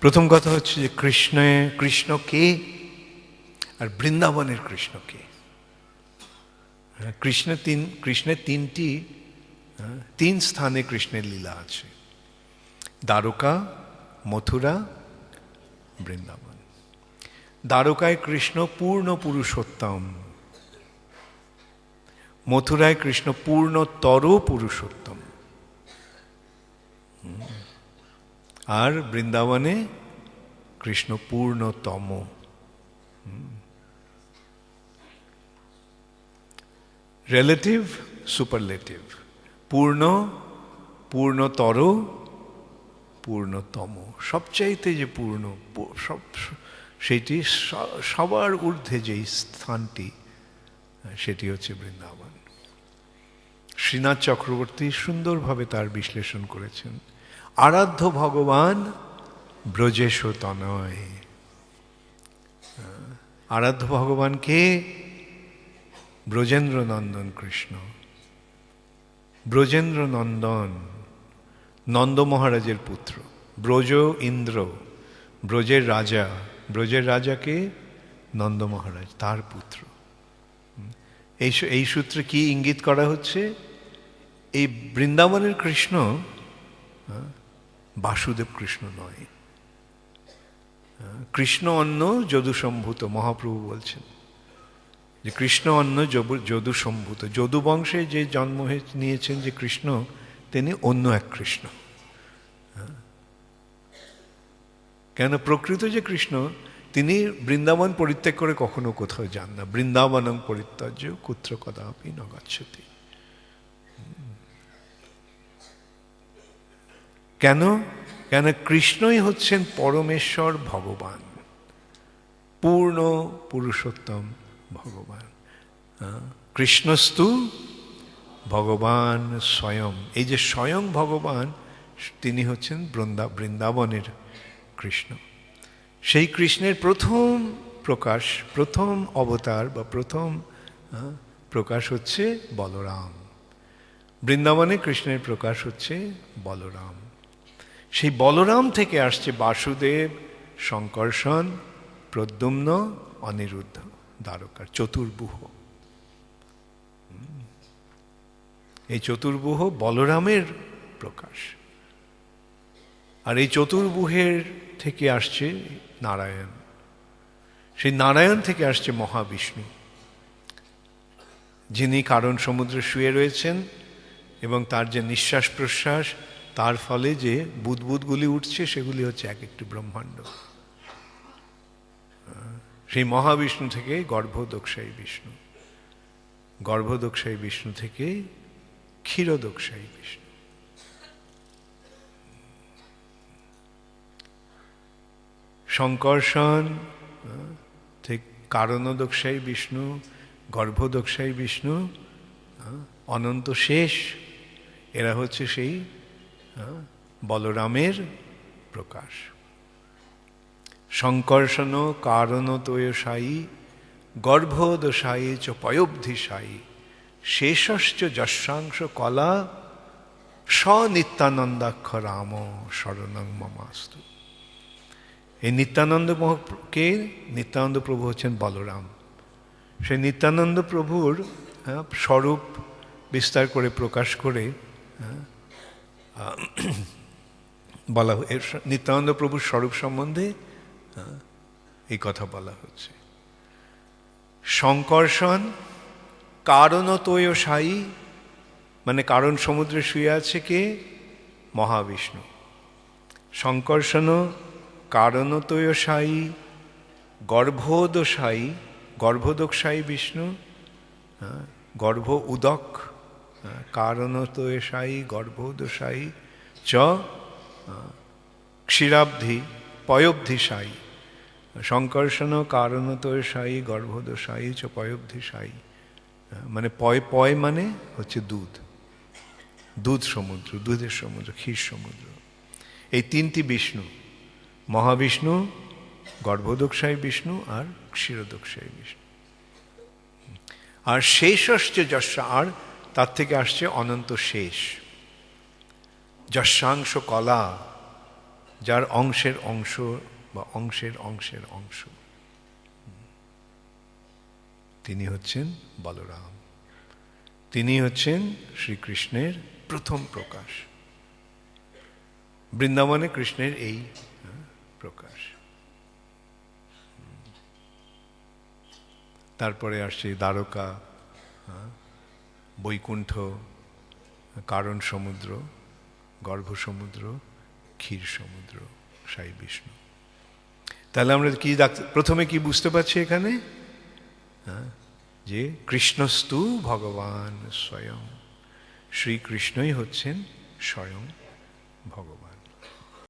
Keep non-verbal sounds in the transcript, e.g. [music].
প্রথম কথা হচ্ছে যে কৃষ্ণ কৃষ্ণ কে? আর বৃন্দাবনের কৃষ্ণ কে? হ্যাঁ, কৃষ্ণের তিন কৃষ্ণের তিনটি হ্যাঁ, তিন স্থানে কৃষ্ণের লীলা আছে। দ্বারকা মথুরা বৃন্দাবন। দ্বারকায় কৃষ্ণ পূর্ণ পুরুষোত্তম। মথুরায় কৃষ্ণ পূর্ণতর পুরুষোত্তম। আর বৃন্দাবনে কৃষ্ণ পূর্ণতম রিলেটিভ সুপারলেটিভ পূর্ণ, পূর্ণতর, পূর্ণতম। সবচাইতে যে পূর্ণ, সব, সেটি সবার ঊর্ধ্বে যেই স্থানটি, সেটি হচ্ছে বৃন্দাবন। শ্রীনাথ চক্রবর্তী সুন্দরভাবে তার বিশ্লেষণ করেছেন। আরাধ্য ভগবান ব্রজেশ তনয়। আরাধ্য ভগবান কে? ব্রজেন্দ্র নন্দন কৃষ্ণ। ব্রজেন্দ্র নন্দন নন্দ মহারাজের পুত্র। ব্রজ ইন্দ্র ব্রজের রাজা। ব্রজের রাজাকে নন্দ মহারাজ তার পুত্র। এই এই সূত্রে কি ইঙ্গিত করা হচ্ছে? এই বৃন্দাবনের কৃষ্ণ হ্যাঁ, বাসুদেব কৃষ্ণ নয়। কৃষ্ণ অন্য যদুসম্ভূত মহাপ্রভু বলছেন যে কৃষ্ণ অন্য যদুসম্ভূত যদু বংশে যে জন্ম নিয়েছেন যে কৃষ্ণ, তিনি অন্য এক কৃষ্ণ। কেন প্রকৃত যে কৃষ্ণ, তিনি বৃন্দাবন পরিত্যাগ করে কখনো কোথাও যান না। বৃন্দাবনং পরিত্যাজ্য, কুত্র কদাপি ন কেন? কেন কৃষ্ণই হচ্ছেন পরমেশ্বর ভগবান? পূর্ণ পুরুষোত্তম ভগবান? কৃষ্ণস্তু ভগবান স্বয়ং। এই যে স্বয়ং ভগবান, তিনি হচ্ছেন বৃন্দা, বৃন্দাবনের কৃষ্ণ। সেই কৃষ্ণের প্রথম প্রকাশ, প্রথম অবতার বা প্রথম প্রকাশ হচ্ছে বলরাম। বৃন্দাবনে কৃষ্ণের প্রকাশ হচ্ছে বলরাম। সেই বলরাম থেকে আসছে বাসুদেব শঙ্কর্ষণ প্রদ্যুম্ন, অনিরুদ্ধ দ্বারকার চতুর্বুহ এই চতুর্বুহ বলরামের প্রকাশ। আর এই চতুর্বুহের থেকে আসছে নারায়ণ। সেই নারায়ণ থেকে আসছে মহাবিষ্ণু, যিনি কারণ সমুদ্রে শুয়ে রয়েছেন এবং তার যে নিঃশ্বাস প্রশ্বাস তার ফলে যে বুদবুদগুলি উঠছে, সেগুলি হচ্ছে এক একটি ব্রহ্মাণ্ড। সেই মহাবিষ্ণু থেকে গর্ভদোক্ষায়ী বিষ্ণু গর্ভদোক্ষায়ী বিষ্ণু থেকে ক্ষীরদোক্ষায়ী বিষ্ণু। শঙ্কর্ষণ থেকে কারণদোক্ষায়ী বিষ্ণু গর্ভদোক্ষায়ী বিষ্ণু, অনন্ত শেষ, এরা হচ্ছে সেই বলরামের প্রকাশ। সংকর্ষণ কারণতয়সায়ী গর্ভোদশায়ী চ পয়োব্ধিসায়ী শেষশ্চ যশাংশ কলা স্বনিত্যানন্দাক্ষ রাম শরণং মমাস্তু। এই নিত্যানন্দ কে নিত্যানন্দ প্রভু হচ্ছেন বলরাম। সেই নিত্যানন্দ প্রভুর হ্যাঁ, স্বরূপ বিস্তার করে প্রকাশ করে হ্যাঁ, [clears throat] বলা এর নিত্যানন্দ প্রভুর স্বরূপ সম্বন্ধে এই কথা বলা হচ্ছে। সংকর্ষণ কারণতয় সায়ী মানে কারণ সমুদ্রে শুয়ে আছে কে? মহাবিষ্ণু। সংকর্ষণ কারণতয় সায়ী গর্ভোদশায়ী গর্ভোদকশায়ী বিষ্ণু গর্ভ উদক কারণতয় সায়ী গর্ভোদশায়ী চ ক্ষীরাব্ধি পয়োব্ধি সায়ী সংকর্ষণ কারণতয় সায়ী গর্ভোদশায়ী চ পয়োব্ধি হ্যাঁ, মানে পয় পয় মানে হচ্ছে দুধ। দুধ সমুদ্র দুধের সমুদ্র ক্ষীর সমুদ্র। এই তিনটি বিষ্ণু মহাবিষ্ণু গর্ভদোক্ষায়ী বিষ্ণু আর ক্ষীরদোক্ষায়ী বিষ্ণু। আর শেষ আসছে যশা আর তার থেকে আসছে অনন্ত শেষ। যশাংশ কলা যার অংশের অংশ বা অংশের অংশের অংশ। তিনি হচ্ছেন বলরাম। তিনি হচ্ছেন শ্রীকৃষ্ণের প্রথম প্রকাশ। বৃন্দাবনে কৃষ্ণের এই হ্যাঁ, প্রকাশ। তারপরে আসছে দ্বারকা হ্যাঁ, বৈকুণ্ঠ কারণ সমুদ্র গর্ভ সমুদ্র ক্ষীর সমুদ্র সাই বিষ্ণু। তাহলে আমরা কি প্রথমে কি বুঝতে পারছি এখানে? হ্যাঁ, যে কৃষ্ণস্তু ভগবান স্বয়ং শ্রীকৃষ্ণই হচ্ছেন স্বয়ং ভগবান।